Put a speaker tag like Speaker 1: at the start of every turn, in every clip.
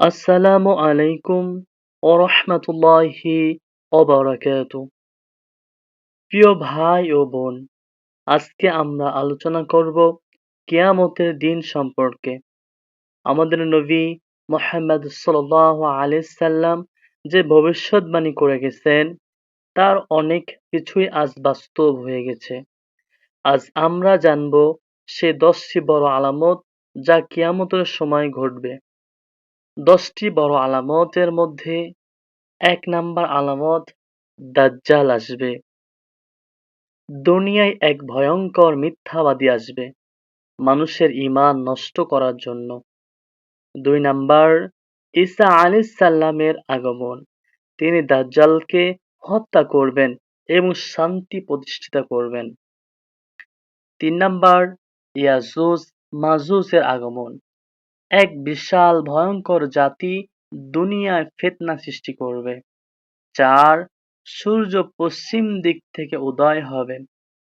Speaker 1: আসসালামু আলাইকুম ও রহমতুল্লাহি প্রিয় ভাই ও বোন, আজকে আমরা আলোচনা করব কেয়ামতের দিন সম্পর্কে। আমাদের নবী মোহাম্মদ সাল্লাহ আলাইসাল্লাম যে ভবিষ্যৎবাণী করে গেছেন, তার অনেক কিছুই আজ বাস্তব হয়ে গেছে। আজ আমরা জানব সে দশটি বড় আলামত যা কিয়ামতের সময় ঘটবে। দশটি বড় আলামতের মধ্যে এক নাম্বার আলামত দাজ্জাল আসবে। দুনিয়ায় এক ভয়ঙ্কর মিথ্যাবাদী আসবে মানুষের ইমান নষ্ট করার জন্য। দুই নাম্বার, ঈসা সাল্লামের আগমন। তিনি দাজ্জালকে হত্যা করবেন এবং শান্তি প্রতিষ্ঠিত করবেন। তিন নাম্বার, ইয়াজুজ, মাজুজের আগমন। এক বিশাল ভয়ঙ্কর জাতি দুনিয়ায় ফেতনা সৃষ্টি করবে চার সূর্য পশ্চিম দিক থেকে উদয় হবে।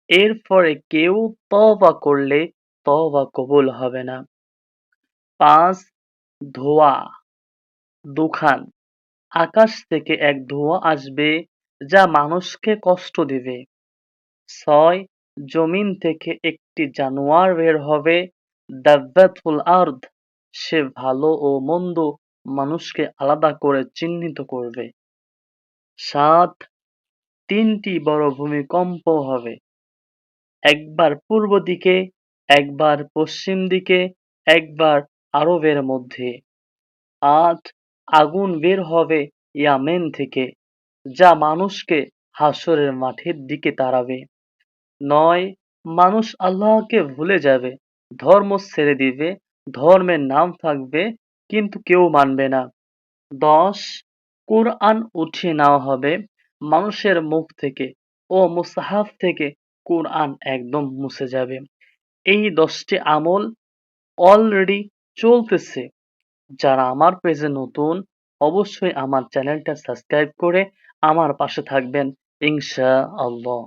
Speaker 1: এরপরে কেউ তবা করলে তবা কবুল হবে না। পাঁচ, ধোয়া। দুখান। আকাশ থেকে এক ধোঁয়া আসবে যা মানুষকে কষ্ট দেবে। ছয়, জমিন থেকে একটি জানোয়ার বের হবে। দাব্বাতুল আর্দ। সে ভালো ও মন্দ মানুষকে আলাদা করে চিহ্নিত করবে। সাত, তিনটি বড় ভূমিকম্প হবে। একবার পূর্ব দিকে, একবার পশ্চিম দিকে, একবার আরবের মধ্যে। আট, আগুন বের হবে ইয়ামেন থেকে, যা মানুষকে হাসরের মাঠের দিকে তাড়াবে। নয়, মানুষ আল্লাহকে ভুলে যাবে, ধর্ম ছেড়ে দিবে ধর্মের নাম থাকবে, কিন্তু কেউ মানবে না। দশ, কোরআন উঠিয়ে নেওয়া হবে মানুষের মুখ থেকে ও মুসাহাফ থেকে কোরআন একদম মুছে যাবে। এই দশটি আমল অলরেডি চলতেছে। যারা আমার পেজে নতুন, অবশ্যই আমার চ্যানেলটা সাবস্ক্রাইব করে আমার পাশে থাকবেন ইনশা আল্লাহ